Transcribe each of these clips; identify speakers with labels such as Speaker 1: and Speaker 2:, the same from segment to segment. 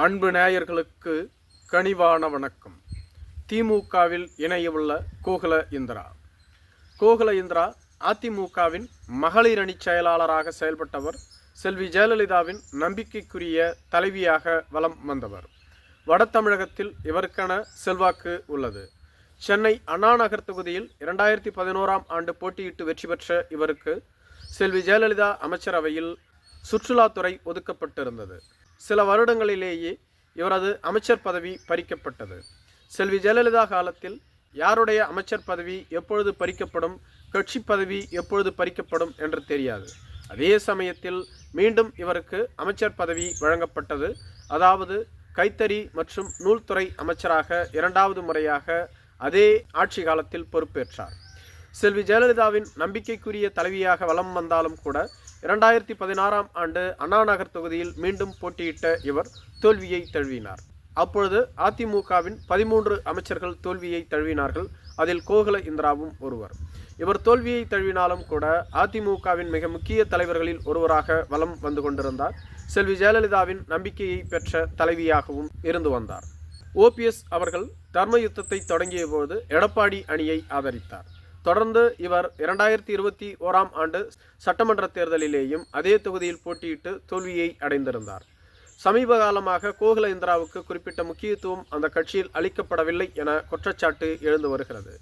Speaker 1: அன்பு நேயர்களுக்கு கனிவான வணக்கம். திமுகவில் இணையவுள்ள கோகுல இந்திரா. கோகுல இந்திரா அதிமுகவின் மகளிர் அணி செயலாளராக செயல்பட்டவர் செல்வி ஜெயலலிதாவின் நம்பிக்கைக்குரிய தலைவியாக வலம் வந்தவர். வட தமிழகத்தில் இவருக்கென செல்வாக்கு உள்ளது. சென்னை அண்ணா நகர் தொகுதியில் இரண்டாயிரத்தி பதினோராம் ஆண்டு போட்டியிட்டு வெற்றி பெற்ற இவருக்கு செல்வி ஜெயலலிதா அமைச்சரவையில் சுற்றுலாத்துறை ஒதுக்கப்பட்டிருந்தது. சில வருடங்களிலேயே இவரது அமைச்சர் பதவி பறிக்கப்பட்டது. செல்வி ஜெயலலிதா காலத்தில் யாருடைய அமைச்சர் பதவி எப்பொழுது பறிக்கப்படும் கட்சி பதவி எப்பொழுது பறிக்கப்படும் என்று தெரியாது. அதே சமயத்தில் மீண்டும் இவருக்கு அமைச்சர் பதவி வழங்கப்பட்டது. அதாவது கைத்தறி மற்றும் நூல்துறை அமைச்சராக இரண்டாவது முறையாக அதே ஆட்சி காலத்தில் பொறுப்பேற்றார். செல்வி ஜெயலலிதாவின் நம்பிக்கைக்குரிய தலைவியாக வலம் வந்தாலும் கூட இரண்டாயிரத்தி பதினாறாம் ஆண்டு அண்ணாநகர் தொகுதியில் மீண்டும் போட்டியிட்ட இவர் தோல்வியை தழுவினார். அப்பொழுது அதிமுகவின் பதிமூன்று அமைச்சர்கள் தோல்வியை தழுவினார்கள். அதில் கோகுல இந்திராவும் ஒருவர். இவர் தோல்வியை தழுவினாலும் கூட அதிமுகவின் மிக முக்கிய தலைவர்களில் ஒருவராக வலம் வந்து கொண்டிருந்தார். செல்வி ஜெயலலிதாவின் நம்பிக்கையை பெற்ற தலைவியாகவும் இருந்து வந்தார். ஓபிஎஸ் அவர்கள் தர்ம யுத்தத்தை தொடங்கிய போது எடப்பாடி அணியை ஆதரித்தார். தொடர்ந்து இவர் இரண்டாயிரத்தி இருபத்தி ஓராம் ஆண்டு சட்டமன்ற தேர்தலிலேயும் அதே தொகுதியில் போட்டியிட்டு தோல்வியை அடைந்திருந்தார். சமீப காலமாக கோகுல இந்திராவுக்கு குறிப்பிட்ட முக்கியத்துவம் அந்த கட்சியில் அளிக்கப்படவில்லை என குற்றச்சாட்டு எழுந்து வருகிறது.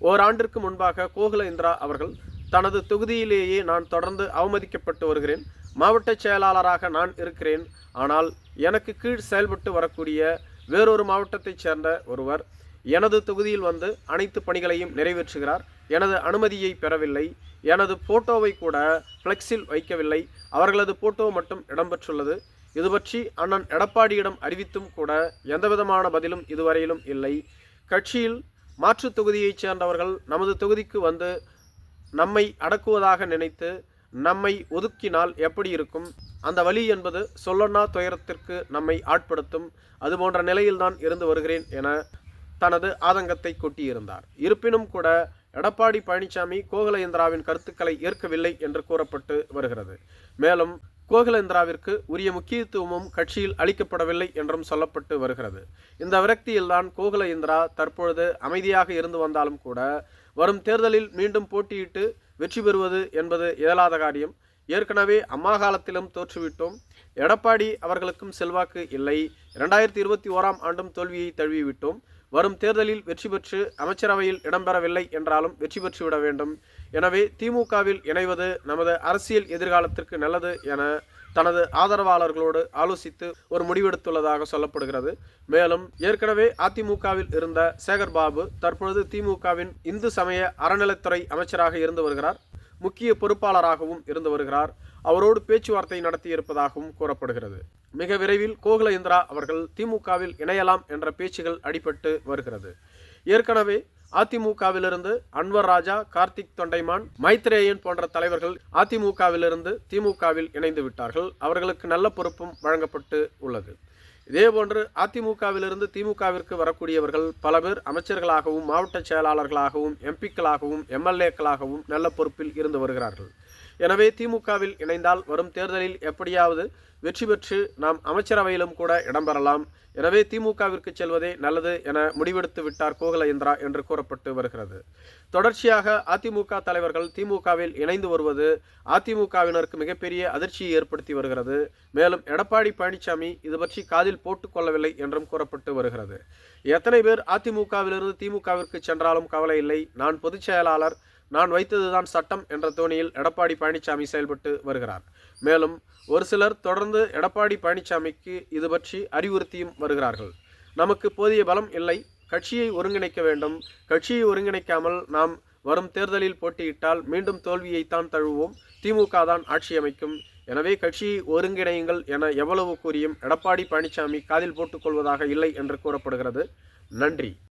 Speaker 1: ஓராண்டிற்கு முன்பாக கோகுல இந்திரா அவர்கள் தனது தொகுதியிலேயே நான் தொடர்ந்து அவமதிக்கப்பட்டு வருகிறேன். மாவட்ட செயலாளராக நான் இருக்கிறேன். ஆனால் எனக்கு கீழ் செயல்பட்டு வரக்கூடிய வேறொரு மாவட்டத்தைச் சேர்ந்த ஒருவர் எனது தொகுதியில் வந்து அனைத்து பணிகளையும் நிறைவேற்றுகிறார். எனது அனுமதியை பெறவில்லை. எனது போட்டோவை கூட ஃப்ளெக்ஸில் வைக்கவில்லை. அவர்களது போட்டோ மட்டும் இடம்பெற்றுள்ளது. இது பற்றி அண்ணன் எடப்பாடியிடம் அறிவித்தும் கூட எந்தவிதமான பதிலும் இதுவரையிலும் இல்லை. கட்சியில் மாற்று தொகுதியைச் சேர்ந்தவர்கள் நமது தொகுதிக்கு வந்து நம்மை அடக்குவதாக நினைத்து நம்மை ஒதுக்கினால் எப்படி இருக்கும்? அந்த வழி என்பது சொல்லொன்னா துயரத்திற்கு நம்மை ஆட்படுத்தும். அதுபோன்ற நிலையில்தான் இருந்து வருகிறேன் என தனது ஆதங்கத்தை கொட்டியிருந்தார். இருப்பினும் கூட எடப்பாடி பழனிசாமி கோகலேந்திராவின் கருத்துக்களை ஏற்கவில்லை என்று கூறப்பட்டு வருகிறது. மேலும் கோகலேந்திராவிற்கு உரிய முக்கியத்துவமும் கட்சியில் அளிக்கப்படவில்லை என்றும் சொல்லப்பட்டு வருகிறது. இந்த விரக்தியில்தான் கோகலேந்திரா தற்பொழுது அமைதியாக இருந்து வந்தாலும் கூட வரும் தேர்தலில் மீண்டும் போட்டியிட்டு வெற்றி பெறுவது என்பது இயலாத காரியம். ஏற்கனவே அம்மா காலத்திலும் தோற்றுவிட்டோம். எடப்பாடி அவர்களுக்கும் செல்வாக்கு இல்லை. இரண்டாயிரத்தி இருபத்தி ஓராம் ஆண்டும் தோல்வியை தழுவிவிட்டோம். வரும் தேர்தலில் வெற்றி பெற்று அமைச்சரவையில் இடம்பெறவில்லை என்றாலும் வெற்றி பெற்றுவிட வேண்டும். எனவே திமுகவில் இணைவது நமது அரசியல் எதிர்காலத்திற்கு நல்லது என தனது ஆதரவாளர்களோடு ஆலோசித்து ஒரு முடிவெடுத்துள்ளதாக சொல்லப்படுகிறது. மேலும் ஏற்கனவே அதிமுகவில் இருந்த சேகர்பாபு தற்பொழுது திமுகவின் இந்து சமய அறநிலைத்துறை அமைச்சராக இருந்து வருகிறார். முக்கிய பொறுப்பாளராகவும் இருந்து வருகிறார். அவரோடு பேச்சுவார்த்தை நடத்தியிருப்பதாகவும் கூறப்படுகிறது. மிக விரைவில் கோகுல இந்திரா அவர்கள் திமுகவில் இணையலாம் என்ற பேச்சுகள் அடிபட்டு வருகிறது. ஏற்கனவே அதிமுகவிலிருந்து அன்வர் ராஜா கார்த்திக் தொண்டைமான் மைத்ரேயன் போன்ற தலைவர்கள் அதிமுகவிலிருந்து திமுகவில் இணைந்து விட்டார்கள். அவர்களுக்கு நல்ல பொறுப்பும் வழங்கப்பட்டு உள்ளது. இதேபோன்று அதிமுகவிலிருந்து திமுகவிற்கு வரக்கூடியவர்கள் பல பேர் அமைச்சர்களாகவும் மாவட்ட செயலாளர்களாகவும் எம்பிக்களாகவும் எம்எல்ஏக்களாகவும் நல்ல பொறுப்பில் இருந்து வருகிறார்கள். எனவே திமுகவில் இணைந்தால் வரும் தேர்தலில் எப்படியாவது வெற்றி பெற்று நாம் அமைச்சரவையிலும் கூட இடம்பெறலாம். எனவே திமுகவிற்கு செல்வதே நல்லது என முடிவெடுத்து விட்டார் கோகுலயந்திரா என்று கூறப்பட்டு வருகிறது. தொடர்ச்சியாக அதிமுக தலைவர்கள் திமுகவில் இணைந்து வருவது அதிமுகவினருக்கு மிகப்பெரிய அதிர்ச்சியை ஏற்படுத்தி வருகிறது. மேலும் எடப்பாடி பழனிசாமி இது பற்றி காதில் போட்டுக்கொள்ளவில்லை என்றும் கூறப்பட்டு வருகிறது. எத்தனை பேர் அதிமுகவிலிருந்து திமுகவிற்கு சென்றாலும் கவலை இல்லை. நான் பொதுச் செயலாளர் நான் வைத்ததுதான் சட்டம் என்ற தோணியில் எடப்பாடி பழனிசாமி செயல்பட்டு வருகிறார். மேலும் ஒரு சிலர் தொடர்ந்து எடப்பாடி பழனிசாமிக்கு இது பற்றி அறிவுறுத்தியும் வருகிறார்கள். நமக்கு போதிய பலம் இல்லை. கட்சியை ஒருங்கிணைக்க வேண்டும். கட்சியை ஒருங்கிணைக்காமல் நாம் வரும் தேர்தலில் போட்டியிட்டால் மீண்டும் தோல்வியைத்தான் தழுவோம் திமுக தான் ஆட்சி அமைக்கும். எனவே கட்சியை ஒருங்கிணையுங்கள் என எவ்வளவு கூறியும் எடப்பாடி பழனிசாமி காதில் போட்டுக்கொள்வதாக இல்லை என்று கூறப்படுகிறது. நன்றி.